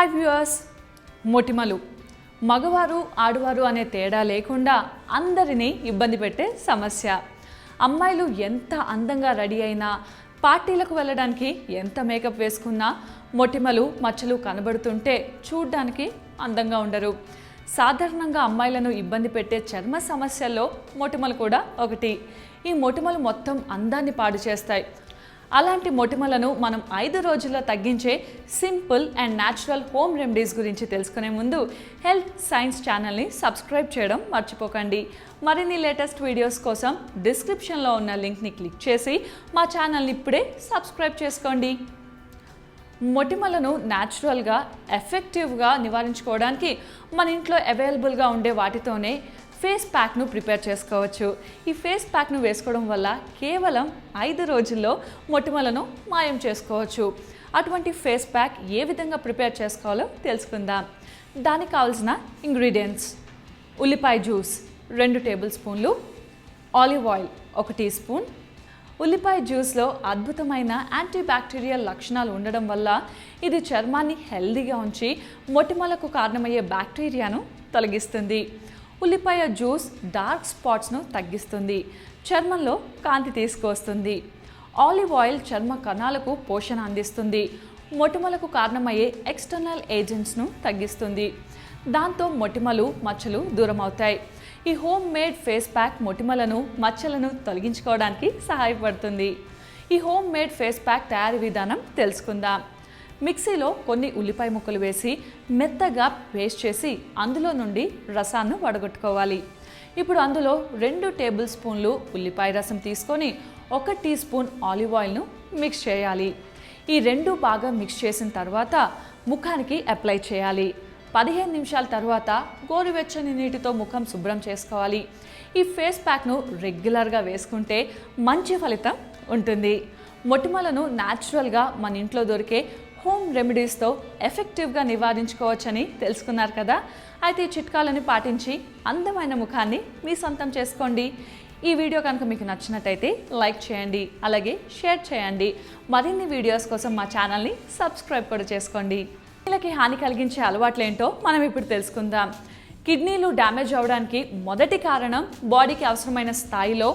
Hi viewers మొటిమలు. మగవారు ఆడవారు అనే తేడా లేకుండా అందరినీ ఇబ్బంది పెట్టే సమస్య. అమ్మాయిలు ఎంత అందంగా రెడీ అయినా పార్టీలకు వెళ్ళడానికి ఎంత మేకప్ వేసుకున్నా మొటిమలు మచ్చలు కనబడుతుంటే చూడ్డానికి అందంగా ఉండరు. సాధారణంగా అమ్మాయిలను ఇబ్బంది పెట్టే చర్మ సమస్యల్లో మొటిమలు కూడా ఒకటి. ఈ మొటిమలు మొత్తం అందాన్ని పాడు చేస్తాయి. అలాంటి మొటిమలను మనం ఐదు రోజుల్లో తగ్గించే simple and natural home remedies గురించి తెలుసుకునే ముందు హెల్త్ సైన్స్ ఛానల్ని సబ్స్క్రైబ్ చేయడం మర్చిపోకండి. మరిన్ని లేటెస్ట్ వీడియోస్ కోసం డిస్క్రిప్షన్లో ఉన్న లింక్ని క్లిక్ చేసి మా ఛానల్ని ఇప్పుడే సబ్స్క్రైబ్ చేసుకోండి. మొటిమలను న్యాచురల్గా ఎఫెక్టివ్గా నివారించుకోవడానికి మన ఇంట్లో అవైలబుల్గా ఉండే వాటితోనే ఫేస్ ప్యాక్ను ప్రిపేర్ చేసుకోవచ్చు. ఈ ఫేస్ ప్యాక్ను వేసుకోవడం వల్ల కేవలం ఐదు రోజుల్లో మొటిమలను మాయం చేసుకోవచ్చు. అటువంటి ఫేస్ ప్యాక్ ఏ విధంగా ప్రిపేర్ చేసుకోవాలో తెలుసుకుందాం. దానికి కావాల్సిన ఇంగ్రీడియంట్స్ ఉల్లిపాయ జ్యూస్ రెండు టేబుల్ స్పూన్లు ఆలివ్ ఆయిల్ ఒక టీ స్పూన్. ఉల్లిపాయ జ్యూస్లో అద్భుతమైన యాంటీ బ్యాక్టీరియల్ లక్షణాలు ఉండడం వల్ల ఇది చర్మాన్ని హెల్దీగా ఉంచి మొటిమలకు కారణమయ్యే బ్యాక్టీరియాను తొలగిస్తుంది. ఉల్లిపాయ జ్యూస్ డార్క్ స్పాట్స్ను తగ్గిస్తుంది. చర్మంలో కాంతి తీసుకువస్తుంది. ఆలివ్ ఆయిల్ చర్మ కణాలకు పోషణ అందిస్తుంది. మొటిమలకు కారణమయ్యే ఎక్స్టర్నల్ ఏజెంట్స్ను తగ్గిస్తుంది. దాంతో మొటిమలు మచ్చలు దూరం అవుతాయి ఈ హోమ్ మేడ్ ఫేస్ ప్యాక్ మొటిమలను మచ్చలను తొలగించుకోవడానికి సహాయపడుతుంది. ఈ హోమ్ మేడ్ ఫేస్ ప్యాక్ తయారీ విధానం తెలుసుకుందాం. మిక్సీలో కొన్ని ఉల్లిపాయ ముక్కలు వేసి మెత్తగా పేస్ట్ చేసి అందులో నుండి రసాన్ని వడగొట్టుకోవాలి. ఇప్పుడు అందులో రెండు టేబుల్ స్పూన్లు ఉల్లిపాయ రసం తీసుకొని ఒక టీ స్పూన్ ఆలివ్ ఆయిల్ను మిక్స్ చేయాలి. ఈ రెండు బాగా మిక్స్ చేసిన తర్వాత ముఖానికి అప్లై చేయాలి. పదిహేను నిమిషాల తర్వాత గోరువెచ్చని నీటితో ముఖం శుభ్రం చేసుకోవాలి. ఈ ఫేస్ ప్యాక్ను రెగ్యులర్గా వేసుకుంటే మంచి ఫలితం ఉంటుంది. మొటిమలను న్యాచురల్గా మన ఇంట్లో దొరికే హోమ్ రెమెడీస్తో ఎఫెక్టివ్గా నివారించుకోవచ్చని తెలుసుకున్నారు కదా? అయితే ఈ చిట్కాలను పాటించి అందమైన ముఖాన్ని మీ సొంతం చేసుకోండి. ఈ వీడియో కనుక మీకు నచ్చినట్టయితే లైక్ చేయండి అలాగే షేర్ చేయండి. మరిన్ని వీడియోస్ కోసం మా ఛానల్ని సబ్స్క్రైబ్ కూడా చేసుకోండి. కిడ్నీలకి హాని కలిగించే అలవాట్లేంటో మనం ఇప్పుడు తెలుసుకుందాం. కిడ్నీలు డ్యామేజ్ అవ్వడానికి మొదటి కారణం బాడీకి అవసరమైన స్థాయిలో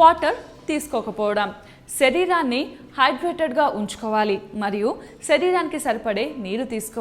వాటర్ తీసుకోకపోవడం. శరీరాన్ని హైడ్రేటెడ్గా ఉంచుకోవాలి మరియు శరీరానికి సరిపడే నీరు తీసుకోవాలి.